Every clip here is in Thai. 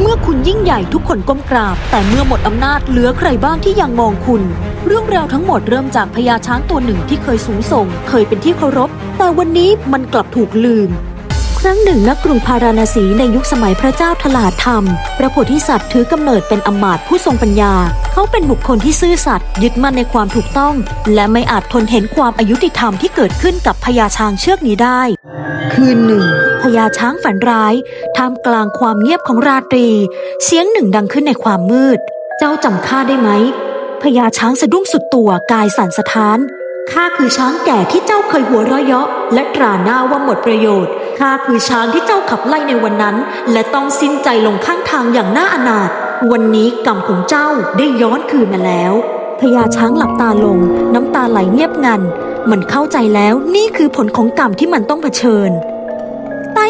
เมื่อคุณยิ่งใหญ่ทุกคนก้มกราบ แต่เมื่อหมดอำนาจเหลือใครบ้างที่ยังมองคุณ เรื่องราวทั้งหมดเริ่มจากพญาช้างตัวหนึ่งที่เคยสูงส่ง เคยเป็นที่เคารพ แต่วันนี้มันกลับถูกลืม ครั้งหนึ่งณกรุงพาราณสีในยุคสมัยพระเจ้าทลาธรรม พระโพธิสัตว์ถือกำเนิดเป็นอมาตย์ผู้ทรงปัญญา เขาเป็นบุคคลที่ซื่อสัตย์ยึดมั่นในความถูกต้อง และไม่อาจทนเห็นความอายุติธรรมที่เกิดขึ้นกับพญาช้างเชือกนี้ได้ คืนหนึ่ง พญาช้างฝันร้ายท่ามกลางความเงียบของราตรี เสียงหนึ่งดังขึ้นในความมืด เจ้าจำข้าได้ไหมพญาช้างสะดุ้งสุดตัวกายสั่นสะท้านข้าคือช้างแก่ที่เจ้าเคยหัวเราะเยาะและตราหน้าว่าหมดประโยชน์ข้าคือช้างที่เจ้าขับไล่ในวันนั้น และต้องสิ้นใจลงข้างทางอย่างน่าอนาถวันนี้กรรมของเจ้าได้ย้อนคืนมาแล้วพญาช้างหลับตาลง น้ำตาไหลเงียบงัน มันเข้าใจแล้วนี่คือผลของกรรมที่มันต้องเผชิญ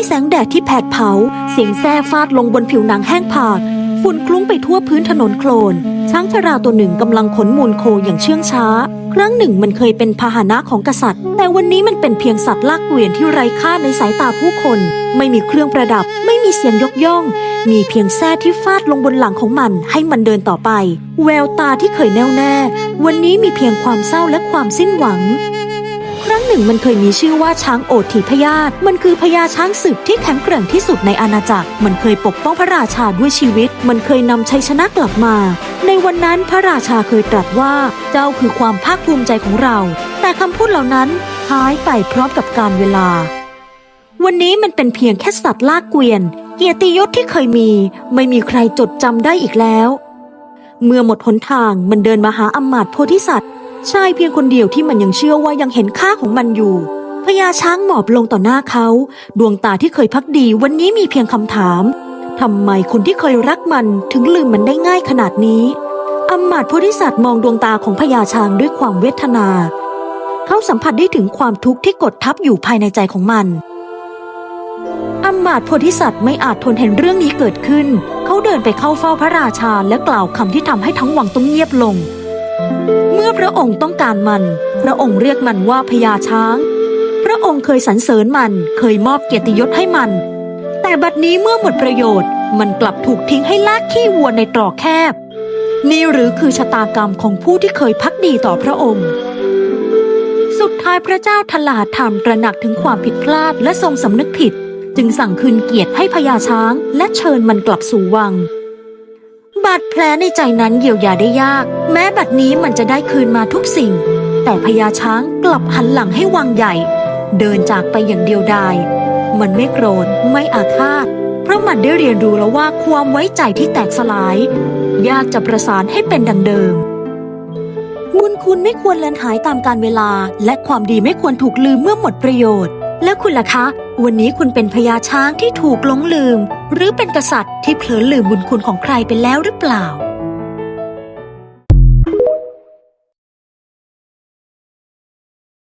แสงแดดที่แผดเผา เสียงแส้ฟาดลงบนผิวหนังแห้งผากฝุ่นคลุ้งไปทั่วพื้นถนนโคลน ช้างชราตัวหนึ่งกำลังขนมูลโคอย่างเชื่องช้า ครั้งหนึ่งมันเคยเป็นพาหนะของกษัตริย์ แต่วันนี้มันเป็นเพียงสัตว์ลากเกวียนที่ไร้ค่าในสายตาผู้คน ไม่มีเครื่องประดับ ไม่มีเสียงยกย่อง มีเพียงแส้ที่ฟาดลงบนหลังของมันให้มันเดินต่อไป แววตาที่เคยแน่วแน่ วันนี้มีเพียงความเศร้าและความสิ้นหวัง ครั้งหนึ่งมันเคยมีชื่อว่าช้างโอทีพยาธมันคือพญาช้างศึกที่แข็งแกร่งที่สุดในอาณาจักร มันเคยปกป้องพระราชาด้วยชีวิต มันเคยนำชัยชนะกลับมา ในวันนั้นพระราชาเคยตรัสว่าเจ้าคือความภาคภูมิใจของเรา แต่คำพูดเหล่านั้นหายไปพร้อมกับการเวลา วันนี้มันเป็นเพียงแค่สัตว์ลากเกวียน เกียรติยศที่เคยมี ไม่มีใครจดจำได้อีกแล้ว เมื่อหมดหนทางมันเดินมาหาอำมาตย์โพธิสัตว์ ชายเพียงคนเดียวที่มันยังเชื่อว่ายังเห็นค่าของมันอยู่พญาช้างหมอบลงต่อหน้าเขา ดวงตาที่เคยพักดีวันนี้มีเพียงคำถามทำไมคนที่เคยรักมันถึงลืมมันได้ง่ายขนาดนี้อำมาตโพธิสัตว์มองดวงตาของพญาช้างด้วยความเวทนา เขาสัมผัสได้ถึงความทุกข์ที่กดทับอยู่ภายในใจของมันอำมาตโพธิสัตว์ไม่อาจทนเห็นเรื่องนี้เกิดขึ้น เขาเดินไปเข้าเฝ้าพระราชาและกล่าวคำที่ทำให้ทั้งวังต้องเงียบลง เมื่อพระองค์ต้องการมัน พระองค์เรียกมันว่าพญาช้าง พระองค์เคยสรรเสริญมันเคยมอบเกียรติยศให้มัน แต่บัดนี้เมื่อหมดประโยชน์ มันกลับถูกทิ้งให้ลากขี้วัวในตรอกแคบ นี่หรือคือชะตากรรมของผู้ที่เคยพักดีต่อพระองค์ สุดท้ายพระเจ้าทลาดธรรมตระหนักถึงความผิดพลาดและทรงสำนึกผิด จึงสั่งคืนเกียรติให้พญาช้าง และเชิญมันกลับสู่วังาดแผลในใจนั้นเยียวยาได้ยาก แม้บัดนี้มันจะได้คืนมาทุกสิ่ง แต่พญาช้างกลับหันหลังให้วังใหญ่ เดินจากไปอย่างเดียวดาย มันไม่โกรธไม่อาฆาต เพราะมันได้เรียนรู้แล้วว่าความไว้ใจที่แตกสลาย ยากจะประสานให้เป็นดังเดิม บุญคุณไม่ควรเลือนหายตามการเวลา และความดีไม่ควรถูกลืมเมื่อหมดประโยชน์ แล้วคุณล่ะคะ วันนี้คุณเป็นพญาช้างที่ถูกหลงลืม หรือเป็นกษัตริย์ที่เผลอลืมบุญคุณของใครไปแล้วหรือเปล่า